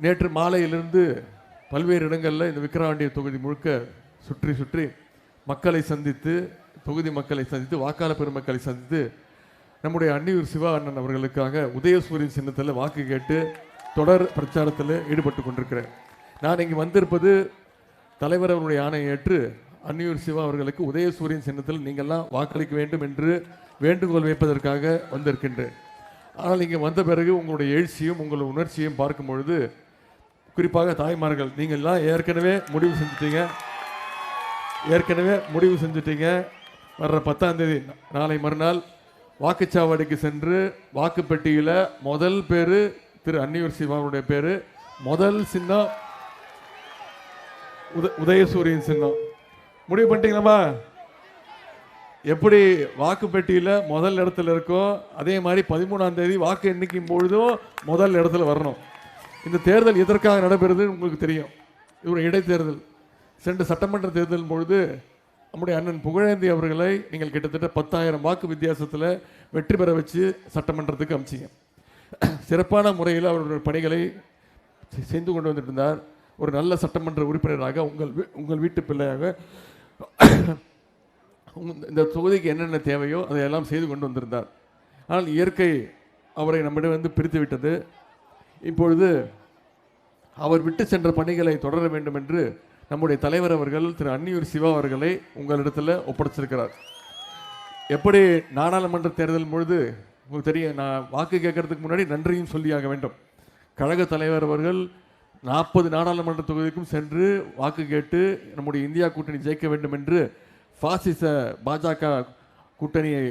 நேற்று மாலையிலிருந்து பல்வேறு இடங்களில் இந்த விக்கிரவாண்டிய தொகுதி முழுக்க சுற்றி சுற்றி மக்களை சந்தித்து தொகுதி மக்களை சந்தித்து வாக்காளர் பெருமக்களை சந்தித்து நம்முடைய அன்னியூர் சிவா அண்ணன் அவர்களுக்காக உதயசூரியன் சின்னத்தில் வாக்கு கேட்டு தொடர் பிரச்சாரத்தில் ஈடுபட்டு கொண்டிருக்கிறேன். நான் இங்கே வந்திருப்பது தலைவர் அவருடைய ஆணையை ஏற்று அன்னியூர் சிவா அவர்களுக்கு உதயசூரியன் சின்னத்தில் நீங்கள்லாம் வாக்களிக்க வேண்டும் என்று வேண்டுகோள் வைப்பதற்காக வந்திருக்கின்றேன். ஆனால் இங்கே வந்த பிறகு உங்களுடைய எழுச்சியும் உங்களுடைய உணர்ச்சியும் பார்க்கும் பொழுது குறிப்பாக தாய்மார்கள் நீங்கள்லாம் ஏற்கனவே முடிவு செஞ்சுட்டீங்க. ஏற்கனவே முடிவு செஞ்சுட்டீங்க. வர்ற பத்தாம் தேதி நாளை மறுநாள் வாக்குச்சாவடிக்கு சென்று வாக்குப்பெட்டியில் முதல் பேர் திரு அன்னியூர் சிவாவுடைய பேர் முதல் சின்னம் உத உதயசூரியன் சின்னம். முடிவு பண்ணிட்டீங்களாம்மா? எப்படி வாக்குப்பெட்டியில் முதல் இடத்துல இருக்கோ அதே மாதிரி பதிமூணாம் தேதி வாக்கு எண்ணிக்கும் பொழுதும் முதல் இடத்துல வரணும். இந்த தேர்தல் எதற்காக நடைபெறுதுன்னு உங்களுக்கு தெரியும். இது ஒரு இடைத்தேர்தல். சென்ற சட்டமன்ற தேர்தல் பொழுது நம்முடைய அண்ணன் புகழேந்தி அவர்களை நீங்கள் கிட்டத்தட்ட பத்தாயிரம் வாக்கு வித்தியாசத்தில் வெற்றி பெற வச்சு சட்டமன்றத்துக்கு அமிச்சிங்க. சிறப்பான முறையில் அவருடைய பணிகளை செ- செய்து கொண்டு வந்துட்டு இருந்தார். ஒரு நல்ல சட்டமன்ற உறுப்பினராக உங்கள் வீ- உங்கள் வீட்டு பிள்ளையாக. இந்த தொகுதிக்கு என்னென்ன தேவையோ அதையெல்லாம் செய்து கொண்டு வந்திருந்தார். ஆனால் இயற்கை அவரை நம்மிடம் வந்து பிரித்து விட்டது. இப்பொழுது அவர் விட்டு சென்ற பணிகளை தொடர வேண்டும் என்று நம்முடைய தலைவர் அவர்கள் திரு அன்னியூர் சிவா அவர்களை உங்களிடத்தில் ஒப்படைச்சிருக்கிறார். எப்படி நாடாளுமன்ற தேர்தல் பொழுது உங்களுக்கு தெரியும் நான் வாக்கு கேட்கறதுக்கு முன்னாடி நன்றியும் சொல்லியாக வேண்டும். கழக தலைவர் அவர்கள் நாற்பது நாடாளுமன்ற தொகுதிக்கும் சென்று வாக்கு கேட்டு நம்முடைய இந்தியா கூட்டணி ஜெயிக்க வேண்டும் என்று பாசிச பாஜக கூட்டணியை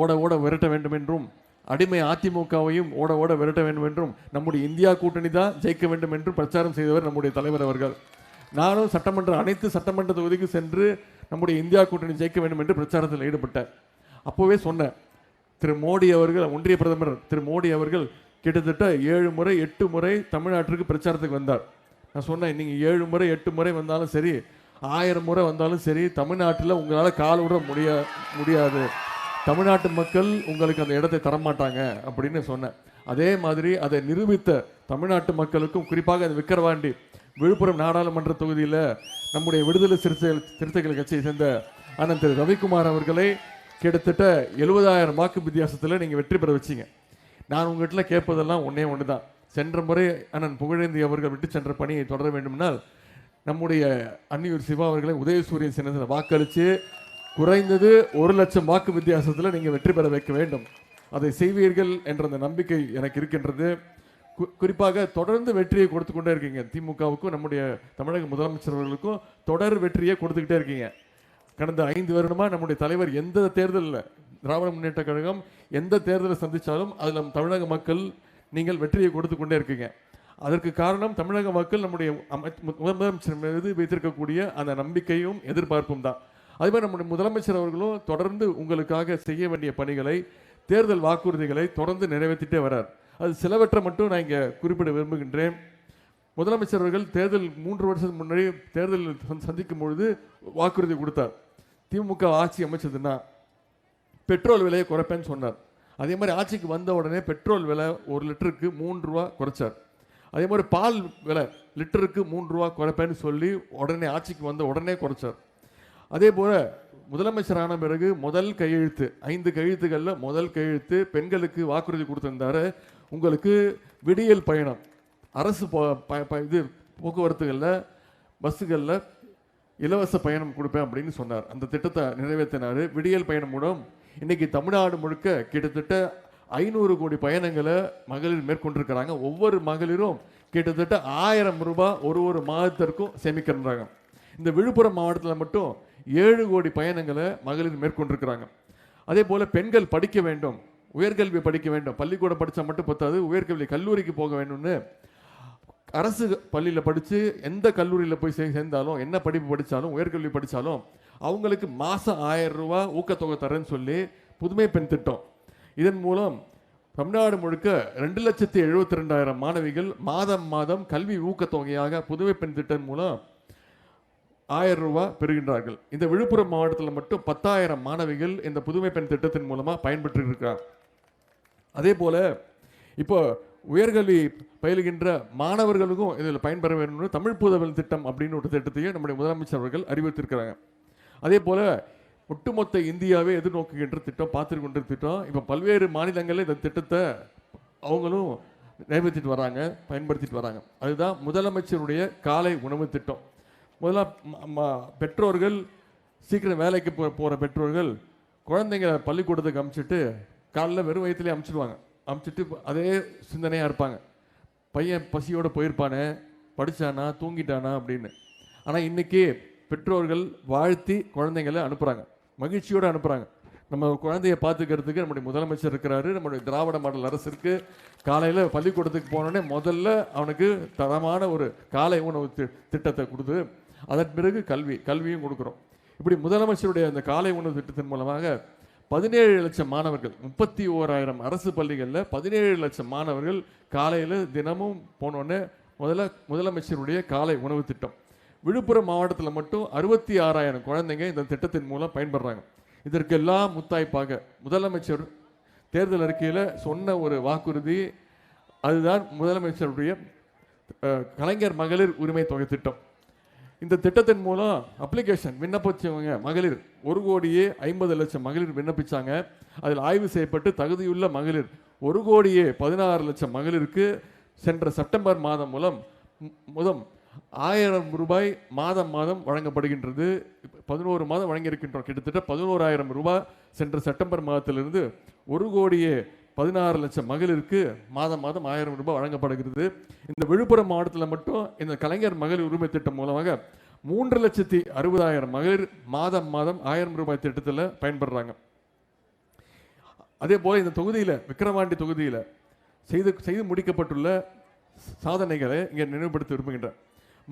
ஓட ஓட விரட்ட வேண்டும் என்றும் அடிமை அதிமுகவையும் ஓட ஓட விரட்ட வேண்டும் என்றும் நம்முடைய இந்தியா கூட்டணி தான் ஜெயிக்க வேண்டும் என்று பிரச்சாரம் செய்தவர் நம்முடைய தலைவர் அவர்கள். நானும் சட்டமன்ற அனைத்து சட்டமன்ற தொகுதிக்கு சென்று நம்முடைய இந்தியா கூட்டணி ஜெயிக்க வேண்டும் என்று பிரச்சாரத்தில் ஈடுபட்டேன். அப்போவே சொன்னேன் திரு மோடி அவர்கள் ஒன்றிய பிரதமர் திரு மோடி அவர்கள் கிட்டத்தட்ட ஏழு முறை எட்டு முறை தமிழ்நாட்டிற்கு பிரச்சாரத்துக்கு வந்தார். நான் சொன்னேன் நீங்கள் ஏழு முறை எட்டு முறை வந்தாலும் சரி ஆயிரம் முறை வந்தாலும் சரி தமிழ்நாட்டில் உங்களால் கால் விட முடிய முடியாது. தமிழ்நாட்டு மக்கள் உங்களுக்கு அந்த இடத்தை தரமாட்டாங்க அப்படின்னு சொன்னேன். அதே மாதிரி அதை நிரூபித்த தமிழ்நாட்டு மக்களுக்கும் குறிப்பாக அந்த விக்கிரவாண்டி விழுப்புரம் நாடாளுமன்ற தொகுதியில் நம்முடைய விடுதலை சிறுத்தைகள் சிறுத்தைகள் கட்சியை சேர்ந்த அண்ணன் திரு ரவிக்குமார் அவர்களை கிட்டத்தட்ட எழுபதாயிரம் வாக்கு வித்தியாசத்தில் நீங்கள் வெற்றி பெற வச்சீங்க. நான் உங்ககிட்ட கேட்பதெல்லாம் ஒன்றே ஒன்று தான் சென்ற முறை அண்ணன் புகழேந்தி அவர்கள் விட்டு சென்ற பணியை தொடர வேண்டும்னால் நம்முடைய அன்னியூர் சிவா அவர்களை உதயசூரியன் சின்னத்தில் வாக்களித்து குறைந்தது ஒரு லட்சம் வாக்கு வித்தியாசத்தில் நீங்கள் வெற்றி பெற வைக்க வேண்டும். அதை செய்வீர்கள் என்ற அந்த நம்பிக்கை எனக்கு இருக்கின்றது. கு- குறிப்பாக தொடர்ந்து வெற்றியை கொடுத்து கொண்டே இருக்கீங்க. திமுகவுக்கும் நம்முடைய தமிழக முதலமைச்சர்களுக்கும் தொடர் வெற்றியை கொடுத்துக்கிட்டே இருக்கீங்க. கடந்த ஐந்து வருடமாக நம்முடைய தலைவர் எந்த தேர்தலில் திராவிட முன்னேற்ற கழகம் எந்த தேர்தலை சந்தித்தாலும் அதில் நம் தமிழக மக்கள் நீங்கள் வெற்றியை கொடுத்து கொண்டே இருக்கீங்க. அதற்கு காரணம் தமிழக மக்கள் நம்முடைய முதலமைச்சர் மீது வைத்திருக்கக்கூடிய அந்த நம்பிக்கையும் எதிர்பார்ப்பும் தான். அதே மாதிரி நம்முடைய முதலமைச்சர் அவர்களும் தொடர்ந்து உங்களுக்காக செய்ய வேண்டிய பணிகளை தேர்தல் வாக்குறுதிகளை தொடர்ந்து நிறைவேற்றிட்டே வரார். அது சிலவற்றை மட்டும் நான் இங்கே குறிப்பிட விரும்புகின்றேன். முதலமைச்சர் அவர்கள் தேர்தல் மூன்று வருஷத்துக்கு முன்னாடி தேர்தல் சந்திக்கும் பொழுது வாக்குறுதி கொடுத்தார். திமுக ஆட்சி அமைச்சதுன்னா பெட்ரோல் விலையை குறைப்பேன்னு சொன்னார். அதே மாதிரி ஆட்சிக்கு வந்த உடனே பெட்ரோல் விலை ஒரு லிட்டருக்கு மூன்று ரூபா குறைச்சார். அதே மாதிரி பால் விலை லிட்டருக்கு மூன்று ரூபா குறைப்பேன்னு சொல்லி உடனே ஆட்சிக்கு வந்த உடனே குறைச்சார். அதே போல் முதலமைச்சரான பிறகு முதல் கையெழுத்து ஐந்து கையெழுத்துகளில் முதல் கையெழுத்து பெண்களுக்கு வாக்குறுதி கொடுத்துருந்தாரு. உங்களுக்கு விடியல் பயணம் அரசு ப- ப- இது போக்குவரத்துகளில் பஸ்ஸுகளில் இலவச பயணம் கொடுப்பேன் அப்படின்னு சொன்னார். அந்த திட்டத்தை நிறைவேற்றினார். விடியல் பயணம் மூலம் இன்றைக்கி தமிழ்நாடு முழுக்க கிட்டத்தட்ட ஐநூறு கோடி பயணங்களை மகளிர் மேற்கொண்டிருக்கிறாங்க. ஒவ்வொரு மகளிரும் கிட்டத்தட்ட ஆயிரம் ரூபாய் ஒரு ஒரு மாதத்திற்கும் சேமிக்கின்றாங்க இந்த விழுப்புரம் மாவட்டத்தில் மட்டும் ஏழு கோடி பயணங்களை மகளிர் மேற்கொண்டிருக்கிறாங்க. அதே போல் பெண்கள் படிக்க வேண்டும் உயர்கல்வி படிக்க வேண்டும். பள்ளிக்கூடம் படித்தா மட்டும் பத்தாது உயர்கல்வி கல்லூரிக்கு போக வேண்டும்னு அரசு பள்ளியில் படித்து எந்த கல்லூரியில் போய் சேர்ந்தாலும் என்ன படிப்பு படித்தாலும் உயர்கல்வி படித்தாலும் அவங்களுக்கு மாதம் ஆயிரம் ரூபா ஊக்கத்தொகை தரேன்னு சொல்லி புதுமை பெண் திட்டம். இதன் மூலம் தமிழ்நாடு முழுக்க ரெண்டு லட்சத்தி எழுபத்தி ரெண்டாயிரம் மாணவிகள் மாதம் மாதம் கல்வி ஊக்கத்தொகையாக புதுமை பெண் திட்டம் மூலம் ஆயிரம் ரூபாய் பெறுகின்றார்கள். இந்த விழுப்புரம் மாவட்டத்தில் மட்டும் பத்தாயிரம் மாணவிகள் இந்த புதுமை பெண் திட்டத்தின் மூலமாக பயன்பெற்று இருக்கிறார் அதே போல் இப்போ உயர்கல்வி பயிலுகின்ற மாணவர்களுக்கும் இதில் பயன்பெற வேண்டும். தமிழ் புதவல் திட்டம் அப்படின்னு ஒரு திட்டத்தையும் நம்முடைய முதலமைச்சர் அவர்கள் அறிவித்திருக்கிறாங்க அதே போல் ஒட்டுமொத்த இந்தியாவே எதிர்நோக்குகின்ற திட்டம் பார்த்துட்டு கொண்ட திட்டம். இப்போ பல்வேறு மாநிலங்களில் இந்த திட்டத்தை அவங்களும் நிறைவேற்றிட்டு வராங்க பயன்படுத்திட்டு வராங்க. அதுதான் முதலமைச்சருடைய காலை உணவு திட்டம். முதல்ல ம- ம- பெற்றோர்கள் சீக்கிரம் வேலைக்கு போ போகிற பெற்றோர்கள் குழந்தைங்க பள்ளிக்கூடத்துக்கு அமுச்சிட்டு காலைல வெறும் வயிற்றுலேயே அமுச்சிடுவாங்க. அமுச்சிட்டு அதே சிந்தனையாக இருப்பாங்க. பையன் பசியோடு போயிருப்பானே படித்தானா தூங்கிட்டானா அப்படின்னு. ஆனால் இன்றைக்கி பெற்றோர்கள் வாழ்த்தி குழந்தைங்களை அனுப்புகிறாங்க மகிழ்ச்சியோடு அனுப்புகிறாங்க நம்ம குழந்தைய பார்த்துக்கிறதுக்கு நம்முடைய முதலமைச்சர் இருக்கிறாரு நம்முடைய திராவிட மாடல் அரசு இருக்குது காலையில் பள்ளிக்கூடத்துக்கு போனோடனே முதல்ல அவனுக்கு தரமான ஒரு காலை உணவு தி- திட்டத்தை கொடுத்து அதன் பிறகு கல்வி கல்வியும் கொடுக்குறோம். இப்படி முதலமைச்சருடைய அந்த காலை உணவு திட்டத்தின் மூலமாக பதினேழு லட்சம் மாணவர்கள் முப்பத்தி ஓராயிரம் அரசு பள்ளிகளில் பதினேழு லட்சம் மாணவர்கள் காலையில் தினமும் போனோடனே முதல்ல முதலமைச்சருடைய காலை உணவு திட்டம். விழுப்புரம் மாவட்டத்தில் மட்டும் அறுபத்தி ஆறாயிரம் குழந்தைங்க இந்த திட்டத்தின் மூலம் பயன்படுறாங்க. இதற்கெல்லாம் முத்தாய்ப்பாக முதலமைச்சர் தேர்தல் அறிக்கையில் சொன்ன ஒரு வாக்குறுதி அதுதான் முதலமைச்சருடைய கலைஞர் மகளிர் உரிமை தொகை திட்டம். இந்த திட்டத்தின் மூலம் அப்ளிகேஷன் விண்ணப்பிச்சவங்க மகளிர் ஒரு கோடியே ஐம்பது லட்சம் மகளிர் விண்ணப்பிச்சாங்க. அதில் ஆய்வு செய்யப்பட்டு தகுதியுள்ள மகளிர் ஒரு கோடியே பதினாறு லட்சம் மகளிருக்கு. சென்ற செப்டம்பர் மாதம் மூலம் முதம் ஆயிரம் ரூபாய் மாதம் மாதம் வழங்கப்படுகின்றது. பதினோரு மாதம் வழங்கியிருக்கின்றோம். கிட்டத்தட்ட பதினோராயிரம் ரூபாய் சென்ற செப்டம்பர் மாதத்திலிருந்து ஒரு கோடியே பதினாறு லட்சம் மகளிருக்கு மாதம் மாதம் ஆயிரம் ரூபாய் வழங்கப்படுகிறது. இந்த விழுப்புரம் மாவட்டத்தில் மட்டும் இந்த கலைஞர் மகளிர் உரிமை திட்டம் மூலமாக மூன்று லட்சத்தி அறுபதாயிரம் மகளிர் மாதம் மாதம் ஆயிரம் ரூபாய் திட்டத்தில் பயன்படுறாங்க. அதே போல் இந்த தொகுதியில் விக்கிரவாண்டி தொகுதியில் செய்து செய்து முடிக்கப்பட்டுள்ள சாதனைகளை இங்கே நினைவுபடுத்த விரும்புகின்றேன்.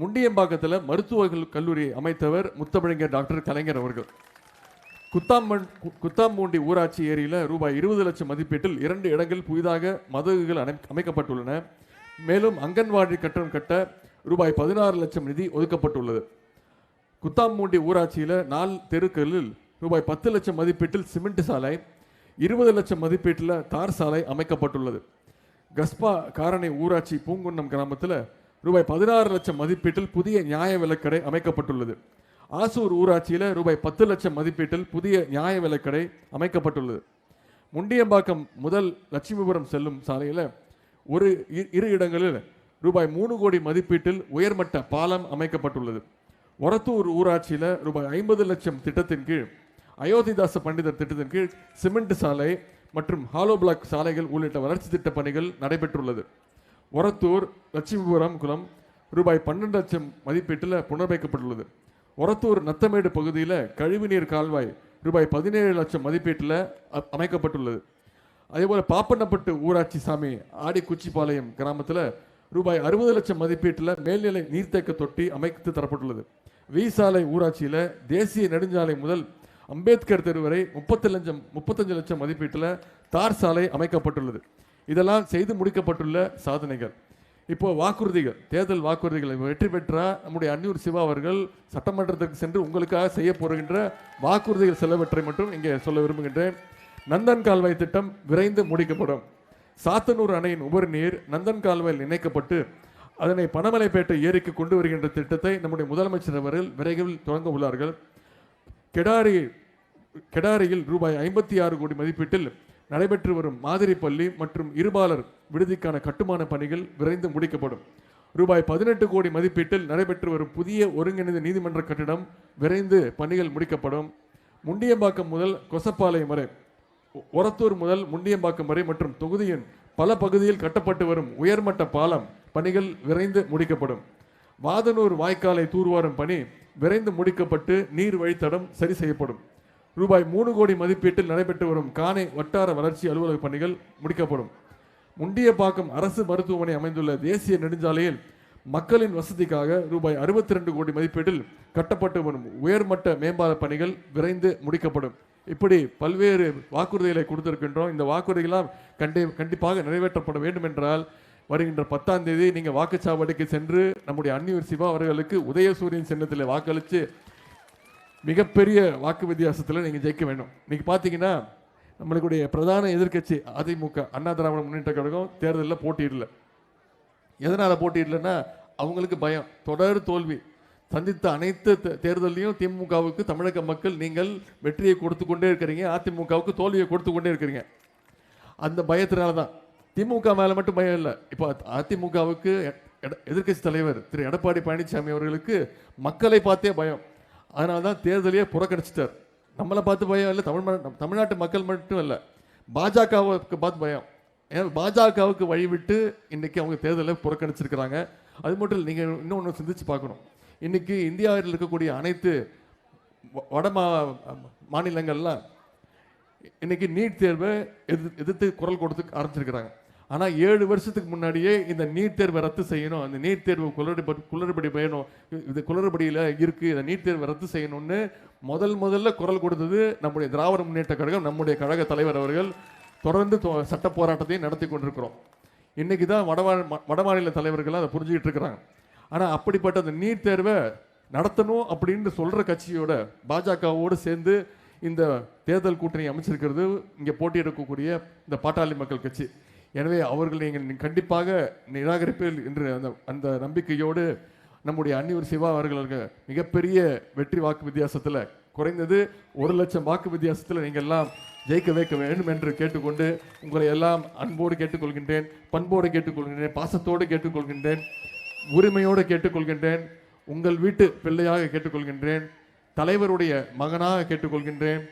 முண்டியம்பாக்கத்தில் மருத்துவ கல்லூரி அமைத்தவர் முத்தமிழங்கர் டாக்டர் கலைஞர் அவர்கள். குத்தாம்பன் கு- குத்தாம்பூண்டி ஊராட்சி ஏரியில் ரூபாய் இருபது லட்சம் மதிப்பீட்டில் இரண்டு இடங்கள் புதிதாக மதகுகள் அமை அமைக்கப்பட்டுள்ளன. மேலும் அங்கன்வாடி கட்டணம் கட்ட ரூபாய் பதினாறு லட்சம் நிதி ஒதுக்கப்பட்டுள்ளது. குத்தாம்பூண்டி ஊராட்சியில் நாலு தெருக்களில் ரூபாய் பத்து லட்சம் மதிப்பீட்டில் சிமெண்ட் சாலை இருபது லட்சம் மதிப்பீட்டில் தார் சாலை அமைக்கப்பட்டுள்ளது. கஸ்பா காரணி ஊராட்சி பூங்குன்னம் கிராமத்தில் ரூபாய் பதினாறு லட்சம் மதிப்பீட்டில் புதிய நியாய விலைக்கடை அமைக்கப்பட்டுள்ளது. ஆசூர் ஊராட்சியில் ரூபாய் பத்து லட்சம் மதிப்பீட்டில் புதிய நியாய விலைக்கடை அமைக்கப்பட்டுள்ளது. முண்டியம்பாக்கம் முதல் லட்சுமிபுரம் செல்லும் சாலையில் ஒரு இரு இடங்களில் ரூபாய் மூணு கோடி மதிப்பீட்டில் உயர்மட்ட பாலம் அமைக்கப்பட்டுள்ளது. ஒரத்தூர் ஊராட்சியில் ரூபாய் ஐம்பது லட்சம் திட்டத்தின் கீழ் அயோத்திதாச பண்டிதர் திட்டத்தின் கீழ் சிமெண்ட் சாலை மற்றும் ஹாலோ பிளாக் சாலைகள் உள்ளிட்ட வளர்ச்சி திட்ட பணிகள் நடைபெற்றுள்ளது. ஒரத்தூர் லட்சுமிபுரம் குளம் ரூபாய் பன்னெண்டு லட்சம் மதிப்பீட்டில் புனர்வைக்கப்பட்டுள்ளது. ஒரத்தூர் நத்தமேடு பகுதியில் கழிவுநீர் கால்வாய் ரூபாய் பதினேழு லட்சம் மதிப்பீட்டில் அமைக்கப்பட்டுள்ளது. அதேபோல் பாப்பண்ணப்பட்டு ஊராட்சி சாமி ஆடிக்குச்சிபாளையம் கிராமத்தில் ரூபாய் அறுபது லட்சம் மதிப்பீட்டில் மேல்நிலை நீர்த்தேக்க தொட்டி அமைத்து தரப்பட்டுள்ளது. வீசாலை ஊராட்சியில் தேசிய நெடுஞ்சாலை முதல் அம்பேத்கர் தெரு வரை முப்பத்தி லட்சம் முப்பத்தஞ்சு லட்சம் மதிப்பீட்டில் தார் சாலை அமைக்கப்பட்டுள்ளது. இதெல்லாம் செய்து முடிக்கப்பட்டுள்ள சாதனைகள். இப்போ வாக்குறுதிகள் தேர்தல் வாக்குறுதிகளை வெற்றி பெற்ற நம்முடைய அன்னியூர் சிவா அவர்கள் சட்டமன்றத்துக்கு சென்று உங்களுக்காக செய்ய போகின்ற வாக்குறுதிகள் சிலவற்றை மட்டும் இங்கே சொல்ல விரும்புகின்றேன். நந்தன் கால்வாய் திட்டம் விரைந்து முடிக்கப்படும். சாத்தனூர் அணையின் உபரி நீர் நந்தன் கால்வாயில் இணைக்கப்பட்டு அதனை பனமலைப்பேட்டை ஏரிக்கு கொண்டு வருகின்ற திட்டத்தை நம்முடைய முதலமைச்சர் அவர்கள் விரைவில் தொடங்க உள்ளார்கள். கெடாரி கெடாரியில் ரூபாய் ஐம்பத்தி ஆறு கோடி மதிப்பீட்டில் நடைபெற்று வரும் மாதிரி பள்ளி மற்றும் இருபாலர் விடுதிக்கான கட்டுமான பணிகள் விரைந்து முடிக்கப்படும். ரூபாய் பதினெட்டு கோடி மதிப்பீட்டில் நடைபெற்று வரும் புதிய ஒருங்கிணைந்த நீதிமன்ற கட்டிடம் விரைந்து பணிகள் முடிக்கப்படும். முண்டியம்பாக்கம் முதல் கொசப்பாளையம் வரை ஒ- ஒரத்தூர் முதல் முண்டியம்பாக்கம் வரை மற்றும் தொகுதியின் பல பகுதியில் கட்டப்பட்டு வரும் உயர்மட்ட பாலம் பணிகள் விரைந்து முடிக்கப்படும். வாதனூர் வாய்க்காலை தூர்வாரும் பணி விரைந்து முடிக்கப்பட்டு நீர் வழித்தடம் சரி செய்யப்படும். ரூபாய் மூணு கோடி மதிப்பீட்டில் நடைபெற்று வரும் காணை வட்டார வளர்ச்சி அலுவலக பணிகள் முடிக்கப்படும். முண்டியப்பாக்கம் அரசு மருத்துவமனை அமைந்துள்ள தேசிய நெடுஞ்சாலையில் மக்களின் வசதிக்காக ரூபாய் அறுபத்தி ரெண்டு கோடி மதிப்பீட்டில் கட்டப்பட்டு வரும் உயர்மட்ட மேம்பால பணிகள் விரைந்து முடிக்கப்படும். இப்படி பல்வேறு வாக்குறுதிகளை கொடுத்திருக்கின்றோம். இந்த வாக்குறுதிகளாம் கண்டி கண்டிப்பாக நிறைவேற்றப்பட வேண்டும் என்றால் வருகின்ற பத்தாம் தேதி நீங்கள் வாக்குச்சாவடிக்கு சென்று நம்முடைய அன்னியூர் சிவா அவர்களுக்கு உதயசூரியன் சின்னத்தில் வாக்களித்து மிகப்பெரிய வாக்கு வித்தியாசத்தில் நீங்கள் ஜெயிக்க வேண்டும். நீங்கள் பார்த்தீங்கன்னா நம்மளுடைய பிரதான எதிர்க்கட்சி அதிமுக அண்ணா திராவிட முன்னேற்ற கழகம் தேர்தலில் போட்டியிடல. எதனால் போட்டியிடலன்னா அவங்களுக்கு பயம். தொடர் தோல்வி. சந்தித்த அனைத்து தே- தேர்தல்லையும் திமுகவுக்கு தமிழக மக்கள் நீங்கள் வெற்றியை கொடுத்து கொண்டே இருக்கிறீங்க அதிமுகவுக்கு தோல்வியை கொடுத்து கொண்டே இருக்கிறீங்க. அந்த பயத்தினால தான். திமுக மேலே மட்டும் பயம் இல்லை. இப்போ அதிமுகவுக்கு எதிர்க்கட்சி தலைவர் திரு. எடப்பாடி பழனிசாமி அவர்களுக்கு மக்களை பார்த்தே பயம். அதனால தான் தேர்தலையே புறக்கணிச்சிட்டார். நம்மளை பார்த்து பயம் இல்லை தமிழ் தமிழ்நாட்டு மக்கள் மட்டும் இல்லை. பாஜகவுக்கு பார்த்து பயம். ஏன்னா பாஜகவுக்கு வழிவிட்டு இன்றைக்கி அவங்க தேர்தலை புறக்கணிச்சிருக்கிறாங்க. அது மட்டும் இல்லை நீங்கள் இன்னொன்று சிந்திச்சு பார்க்கணும். இன்றைக்கி இந்தியாவில் இருக்கக்கூடிய அனைத்து வட மா மாநிலங்கள்லாம் இன்றைக்கி நீட் தேர்வை எதிர் எதிர்த்து குரல் கொடுத்து ஆரம்பிச்சிருக்கிறாங்க. ஆனால் ஏழு வருஷத்துக்கு முன்னாடியே இந்த நீட் தேர்வை ரத்து செய்யணும். அந்த நீட் தேர்வு குளறுபடி குளறுபடி வேணும் இது- குளறுபடியில் இருக்குது இந்த நீட் தேர்வை ரத்து செய்யணும்னு முதல் முதல்ல குரல் கொடுத்தது நம்முடைய திராவிட முன்னேற்ற கழகம் நம்முடைய கழக தலைவர் அவர்கள் தொடர்ந்து தொ- சட்ட போராட்டத்தையும் நடத்தி கொண்டிருக்கிறோம். இன்றைக்கி தான் வடமா வடமாநில தலைவர்கள் அதை புரிஞ்சுக்கிட்டு இருக்கிறாங்க. ஆனால் அப்படிப்பட்ட அந்த நீட் தேர்வை நடத்தணும் அப்படின்னு சொல்கிற கட்சியோட பாஜகவோடு சேர்ந்து இந்த தேர்தல் கூட்டணி அமைச்சிருக்கிறது இங்கே போட்டியிடக்கூடிய இந்த பாட்டாளி மக்கள் கட்சி. எனவே அவர்கள் நீங்கள் கண்டிப்பாக நிராகரிப்பில் என்று அந்த அந்த நம்பிக்கையோடு நம்முடைய அன்னியூர் சிவா அவர்களுக்கு மிகப்பெரிய வெற்றி வாக்கு வித்தியாசத்தில் குறைந்தது ஒரு லட்சம் வாக்கு வித்தியாசத்தில் நீங்கள் எல்லாம் ஜெயிக்க வைக்க வேண்டும் என்று கேட்டுக்கொண்டு உங்களை எல்லாம் அன்போடு கேட்டுக்கொள்கின்றேன் பண்போடு கேட்டுக்கொள்கின்றேன் பாசத்தோடு கேட்டுக்கொள்கின்றேன் உரிமையோடு கேட்டுக்கொள்கின்றேன் உங்கள் வீட்டு பிள்ளையாக கேட்டுக்கொள்கின்றேன் தலைவருடைய மகனாக கேட்டுக்கொள்கின்றேன்.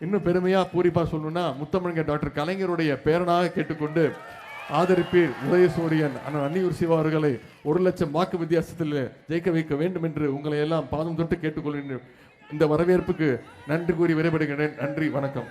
இன்னும் பெருமையாக பூரிப்பாக சொல்லணும்னா முத்தமிழங்க டாக்டர் கலைஞருடைய பேரனாக கேட்டுக்கொண்டு ஆதரிப்பீர் உதயசூரியன் அண்ணன் அன்னியூர் சிவா அவர்களை ஒரு லட்சம் வாக்கு வித்தியாசத்தில் ஜெயிக்க வைக்க வேண்டும் என்று உங்களை எல்லாம் பாதம் தொட்டு கேட்டுக்கொள்கின்றேன் இந்த வரவேற்புக்கு நன்றி கூறி விடைபெறுகிறேன். நன்றி வணக்கம்.